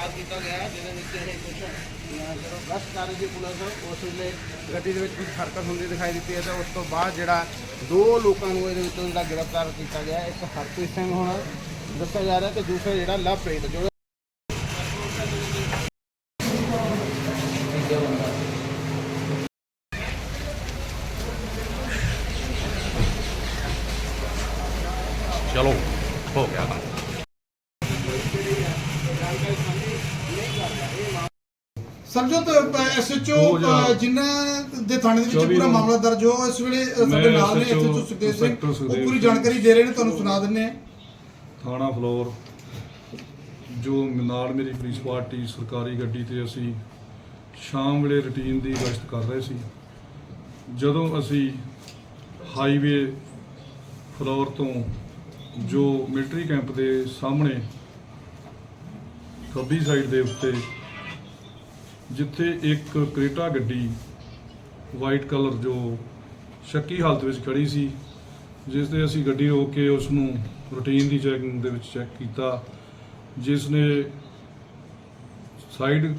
ਗ੍ਰਿਫਤਾਰ ਕੀਤਾ ਗਿਆ ਹੈ, ਜਿਹਦੇ ਵਿੱਚ ਇਹ ਕੁਝ ਜਦੋਂ ਗਸ਼ਤ ਕਰ ਰਹੀ ਸੀ ਪੁਲਿਸ ਉਸ ਵੇਲੇ ਗੱਡੀ ਦੇ ਵਿੱਚ ਕੁਝ ਹਰਕਤ ਹੁੰਦੀ ਦਿਖਾਈ ਦਿੱਤੀ ਹੈ ਤੇ ਉਸ ਤੋਂ ਬਾਅਦ ਜਿਹੜਾ ਦੋ ਲੋਕਾਂ ਨੂੰ ਇਹਦੇ ਵਿੱਚੋਂ ਜਿਹੜਾ ਗ੍ਰਿਫਤਾਰ ਕੀਤਾ ਗਿਆ ਹੈ, ਇੱਕ ਹਰਪ੍ਰੀਤ ਸਿੰਘ ਹੁਣ ਦੱਸਿਆ ਜਾ ਰਿਹਾ ਤੇ ਦੂਸਰਾ ਜਿਹੜਾ ਲਵਪ੍ਰੀਤ ਜੋ ਚਲੋ ਹੋ ਗਿਆ ਕੰਮ ਸਰਜੋਤ ਐਸਐਚਓ ਜਿਨ੍ਹਾਂ ਦੇ ਥਾਣੇ ਦੇ ਵਿੱਚ ਪੂਰਾ ਮਾਮਲਾ ਦਰਜ ਹੋ ਇਸ ਵੇਲੇ ਸਾਡੇ ਨਾਲ ਨੇ ਐਸਐਚਓ ਸੁਖਦੇਵ ਸਿੰਘ। ਉਹ ਪੂਰੀ। ਜਾਣਕਾਰੀ ਦੇ ਰਹੇ ਨੇ ਤੁਹਾਨੂੰ ਸੁਣਾ ਦਿੰਨੇ ਆ ਥਾਣਾ ਫਲੋਰ ਜੋ ਨਾਲ ਮੇਰੀ ਪੁਲਿਸ ਪਾਰਟੀ ਸਰਕਾਰੀ ਗੱਡੀ ਤੇ ਅਸੀਂ ਸ਼ਾਮ ਵੇਲੇ ਰੁਟੀਨ ਦੀ ਗਸ਼ਤ ਕਰ ਰਹੇ ਸੀ। ਜਦੋਂ ਅਸੀਂ ਹਾਈਵੇ ਫਲੋਰ ਤੋਂ ਜੋ ਮਿਲਟਰੀ ਕੈਂਪ ਦੇ ਸਾਹਮਣੇ ਖੱਬੀ ਸਾਈਡ ਦੇ ਉੱਤੇ ਜਿੱਥੇ ਇੱਕ ਕ੍ਰੇਟਾ ਗੱਡੀ ਵਾਈਟ ਕਲਰ ਜੋ ਸ਼ੱਕੀ ਹਾਲਤ ਵਿੱਚ ਖੜੀ ਸੀ ਜਿਸ ਤੇ ਅਸੀਂ ਗੱਡੀ ਰੋਕ ਕੇ ਉਸ ਨੂੰ ਰੂਟੀਨ ਦੀ ਚੈਕਿੰਗ ਦੇ ਵਿੱਚ ਚੈੱਕ ਕੀਤਾ ਜਿਸ ਨੇ ਸਾਈਡ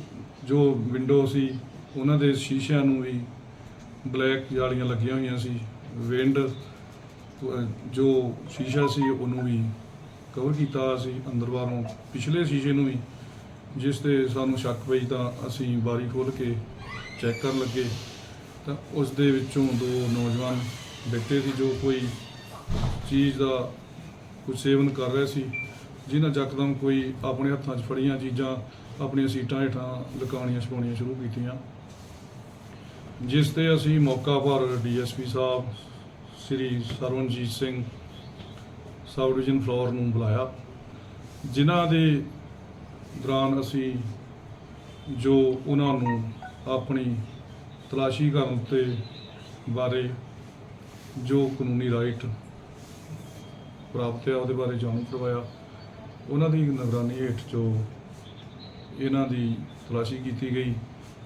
ਜੋ ਵਿੰਡੋ ਸੀ, ਉਹਨਾਂ ਦੇ ਸ਼ੀਸ਼ਿਆਂ ਨੂੰ ਵੀ ਬਲੈਕ ਜਾਲੀਆਂ ਲੱਗੀਆਂ ਹੋਈਆਂ ਸੀ ਵਿੰਡ ਜੋ ਸ਼ੀਸ਼ਾ ਸੀ ਉਹਨੂੰ ਵੀ ਕਵਰ ਕੀਤਾ ਹੋਇਆ ਸੀ, ਅੰਦਰ ਬਾਹਰੋਂ ਪਿਛਲੇ ਸ਼ੀਸ਼ੇ ਨੂੰ ਵੀ ਜਿਸ ਤੇ ਸਾਨੂੰ ਸ਼ੱਕ ਪਈ ਤਾਂ ਅਸੀਂ ਬਾਰੀ ਖੋਲ ਕੇ ਚੈੱਕ ਕਰਨ ਲੱਗੇ। ਤਾਂ ਉਸ ਦੇ ਵਿੱਚੋਂ ਦੋ ਨੌਜਵਾਨ ਬੈਠੇ ਸੀ ਜੋ ਕੋਈ ਚੀਜ਼ ਦਾ ਕੁਝ ਸੇਵਨ ਕਰ ਰਹੇ ਸੀ, ਜਿਨ੍ਹਾਂ ਯਕਦਮ ਕੋਈ ਆਪਣੇ ਹੱਥਾਂ 'ਚ ਫੜੀਆਂ ਚੀਜ਼ਾਂ, ਆਪਣੀਆਂ ਸੀਟਾਂ ਹੇਠਾਂ ਲਗਾਉਣੀਆਂ ਛਪਾਉਣੀਆਂ ਸ਼ੁਰੂ ਕੀਤੀਆਂ। ਜਿਸ ਤੇ ਅਸੀਂ ਮੌਕਾ ਪਰ ਡੀਐਸਪੀ ਸਾਹਿਬ, ਸ੍ਰੀ ਸਰਵਨਜੀਤ ਸਿੰਘ, ਸਬ ਡਿਵੀਜ਼ਨ ਫਲੋਰ ਨੂੰ ਬੁਲਾਇਆ, ਜਿਨ੍ਹਾਂ ਦੇ ਦੌਰਾਨ ਅਸੀਂ ਜੋ ਉਹਨਾਂ ਨੂੰ ਆਪਣੀ ਤਲਾਸ਼ੀ ਕਰਨ ਤੇ ਬਾਰੇ ਜੋ ਕਾਨੂੰਨੀ ਰਾਈਟ ਪ੍ਰਾਪਤ ਹੈ ਉਹਦੇ ਬਾਰੇ ਜਾਣੂ ਕਰਵਾਇਆ। ਉਹਨਾਂ ਦੀ ਨਿਗਰਾਨੀ ਹੇਠ ਜੋ ਇਹਨਾਂ ਦੀ ਤਲਾਸ਼ੀ ਕੀਤੀ ਗਈ,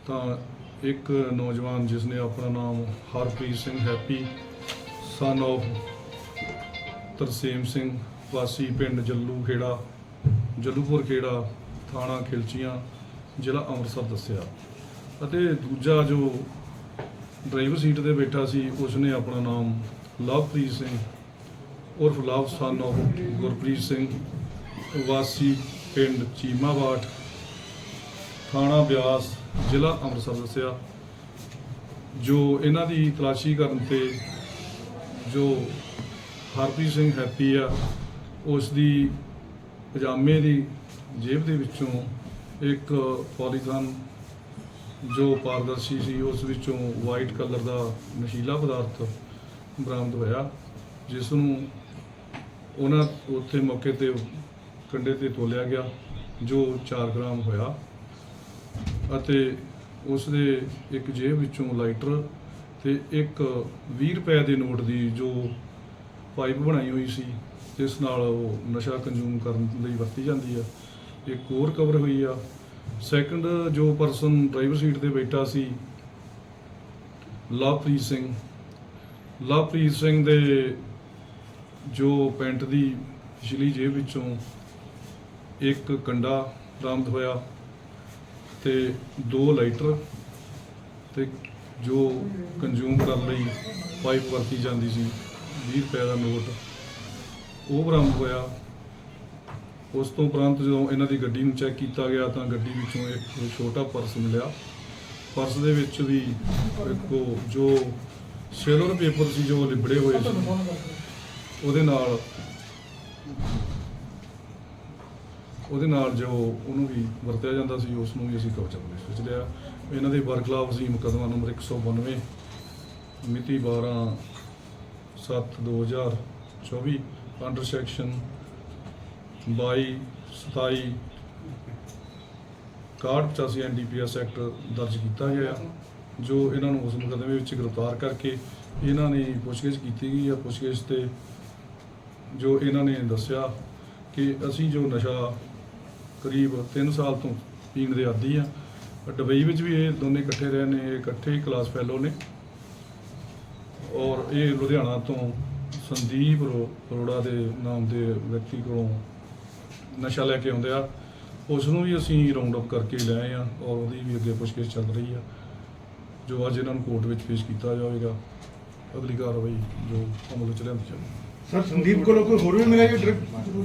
ਤਾਂ ਇੱਕ ਨੌਜਵਾਨ ਜਿਸ ਨੇ ਆਪਣਾ ਨਾਮ Harpreet Singh happy son of Tarsem Singh ਵਾਸੀ ਪਿੰਡ ਜੱਲੂ ਖੇੜਾ, ਜੱਲੂਪੁਰ ਖੇੜਾ ਥਾਣਾ ਖਿਲਚੀਆਂ, ਜ਼ਿਲ੍ਹਾ ਅੰਮ੍ਰਿਤਸਰ ਦੱਸਿਆ। ਅਤੇ ਦੂਜਾ ਜੋ ਡਰਾਈਵਰ ਸੀਟ ਤੇ ਬੈਠਾ ਸੀ, ਉਸਨੇ ਆਪਣਾ ਨਾਮ ਲਵਪ੍ਰੀਤ ਸਿੰਘ, ਉਰਫ love son of Gurpreet Singh, ਵਾਸੀ ਪਿੰਡ ਚੀਮਾਵਾਟ, ਥਾਣਾ ਬਿਆਸ, ਜ਼ਿਲ੍ਹਾ ਅੰਮ੍ਰਿਤਸਰ ਦੱਸਿਆ। ਜੋ ਇਹਨਾਂ ਦੀ ਤਲਾਸ਼ੀ ਕਰਨ ਤੇ ਜੋ ਹਰਪ੍ਰੀਤ ਸਿੰਘ ਹੈਪੀ ਆ ਉਸ ਦੀ ਪਜਾਮੇ ਦੀ ਜੇਬ ਦੇ ਵਿੱਚੋਂ ਇੱਕ ਪੋਲੀਥਨ ਜੋ ਪਾਰਦਰਸ਼ੀ ਸੀ, ਉਸ ਵਿੱਚੋਂ ਵਾਈਟ ਕਲਰ ਦਾ ਨਸ਼ੀਲਾ ਪਦਾਰਥ ਬਰਾਮਦ ਹੋਇਆ, ਜਿਸ ਨੂੰ ਉਹਨਾਂ ਉੱਥੇ ਮੌਕੇ ਤੇ ਕੰਡੇ ਤੇ ਤੋਲਿਆ ਗਿਆ, ਜੋ 4 ਗ੍ਰਾਮ ਹੋਇਆ ਅਤੇ ਉਸ ਦੇ ਇੱਕ ਜੇਬ ਵਿੱਚੋਂ ਲਾਈਟਰ ਤੇ ਇੱਕ 20 ਰੁਪਏ ਦੇ ਨੋਟ ਦੀ ਜੋ ਪਾਈਪ ਬਣਾਈ ਹੋਈ ਸੀ, ਜਿਸ ਨਾਲ ਉਹ ਨਸ਼ਾ ਕੰਜ਼ੂਮ ਕਰਨ ਲਈ ਵਰਤੀ ਜਾਂਦੀ ਆ। ਇੱਕ ਹੋਰ ਕਵਰ ਹੋਈ ਆ। ਸੈਕੰਡ ਜੋ ਪਰਸਨ ਡਰਾਈਵਰ ਸੀਟ ਤੇ ਬੈਠਾ ਸੀ, ਲਵਪ੍ਰੀਤ ਸਿੰਘ। ਲਵਪ੍ਰੀਤ ਸਿੰਘ ਦੇ ਜੋ ਪੈਂਟ ਦੀ ਪਿਛਲੀ ਜੇਬ ਵਿੱਚੋਂ ਇੱਕ ਕੰਡਾ ਬਰਾਮਦ ਹੋਇਆ ਤੇ ਦੋ ਲਾਈਟਰ ਤੇ ਜੋ ਕੰਜ਼ੂਮ ਕਰਨ ਲਈ ਪਾਈਪ ਵਰਤੀ ਜਾਂਦੀ ਸੀ। 20 ਰੁਪਏ ਦਾ ਨੋਟ। ਉਹ ਬਰਾਮਦ ਹੋਇਆ। ਉਸ ਤੋਂ ਉਪਰੰਤ ਜਦੋਂ ਇਹਨਾਂ ਦੀ ਗੱਡੀ ਨੂੰ ਚੈੱਕ ਕੀਤਾ ਗਿਆ ਤਾਂ ਗੱਡੀ ਵਿੱਚੋਂ ਇੱਕ ਛੋਟਾ ਪਰਸ ਮਿਲਿਆ। ਪਰਸ ਦੇ ਵਿੱਚ ਵੀ ਇੱਕ ਜੋ ਸਿਲਵਰ ਪੇਪਰ ਸੀ, ਜੋ ਲਿਬੜੇ ਹੋਏ ਸੀ, ਉਹਦੇ ਨਾਲ ਉਹਦੇ ਨਾਲ ਜੋ ਉਹਨੂੰ ਵੀ ਵਰਤਿਆ ਜਾਂਦਾ ਸੀ, ਉਸ ਨੂੰ ਵੀ ਅਸੀਂ ਕਬਜ਼ਾ ਪੁਲਿਸ ਵਿੱਚ ਲਿਆ। ਇਹਨਾਂ ਦੇ ਬਰਖਲਾਫ ਅਸੀਂ ਮੁਕੱਦਮਾ ਨੰਬਰ 192 ਮਿਤੀ 12 7 2024 ਅੰਡਰ ਸੈਕਸ਼ਨ 22 27 65 ਐਨਡੀਪੀਐਸ ਐਕਟ ਦਰਜ ਕੀਤਾ ਗਿਆ ਜੋ ਇਹਨਾਂ ਨੂੰ ਉਸ ਮੁਕੱਦਮੇ ਵਿੱਚ ਗ੍ਰਿਫਤਾਰ ਕਰਕੇ ਇਹਨਾਂ ਨੇ ਪੁੱਛਗਿੱਛ ਕੀਤੀ ਗਈ ਆ। ਪੁੱਛਗਿੱਛ ਤੇ ਜੋ ਇਹਨਾਂ ਨੇ ਦੱਸਿਆ ਕਿ ਅਸੀਂ ਜੋ ਨਸ਼ਾ ਕਰੀਬ 3 ਸਾਲ ਤੋਂ ਪੀਣ ਦੇ ਆਦੀ ਆ ਦੁਬਈ ਵਿੱਚ ਵੀ ਇਹ ਦੋਨੇ ਇਕੱਠੇ ਰਹੇ ਨੇ, ਇਹ ਇਕੱਠੇ ਹੀ ਕਲਾਸ ਫੈਲੋ ਨੇ। ਔਰ ਇਹ ਲੁਧਿਆਣਾ ਤੋਂ ਸੰਦੀਪ ਅਰੋ- ਅਰੋੜਾ ਦੇ ਨਾਮ ਦੇ ਵਿਅਕਤੀ ਕੋਲੋਂ ਨਸ਼ਾ ਲੈ ਕੇ ਆਉਂਦੇ ਆ। ਉਸ ਨੂੰ ਵੀ ਅਸੀਂ ਰਾਉਂਡ ਅਪ ਕਰਕੇ ਲਏ ਆ ਔਰ ਉਹਦੀ ਵੀ ਅੱਗੇ ਪੁੱਛਗਿੱਛ ਚੱਲ ਰਹੀ ਆ। ਜੋ ਅੱਜ ਇਹਨਾਂ ਨੂੰ ਕੋਰਟ ਵਿੱਚ ਪੇਸ਼ ਕੀਤਾ ਜਾਵੇਗਾ, ਅਗਲੀ ਕਾਰਵਾਈ ਜੋ ਅਮਲ ਵਿੱਚ ਲਿਆਂਦੀ ਜਾਵੇਗੀ। ਸਰ, ਸੰਦੀਪ ਕੋਲੋਂ ਕੋਈ ਹੋਰ ਵੀ ਮਿਲਿਆ ਜੀ? ਡਰਿਪ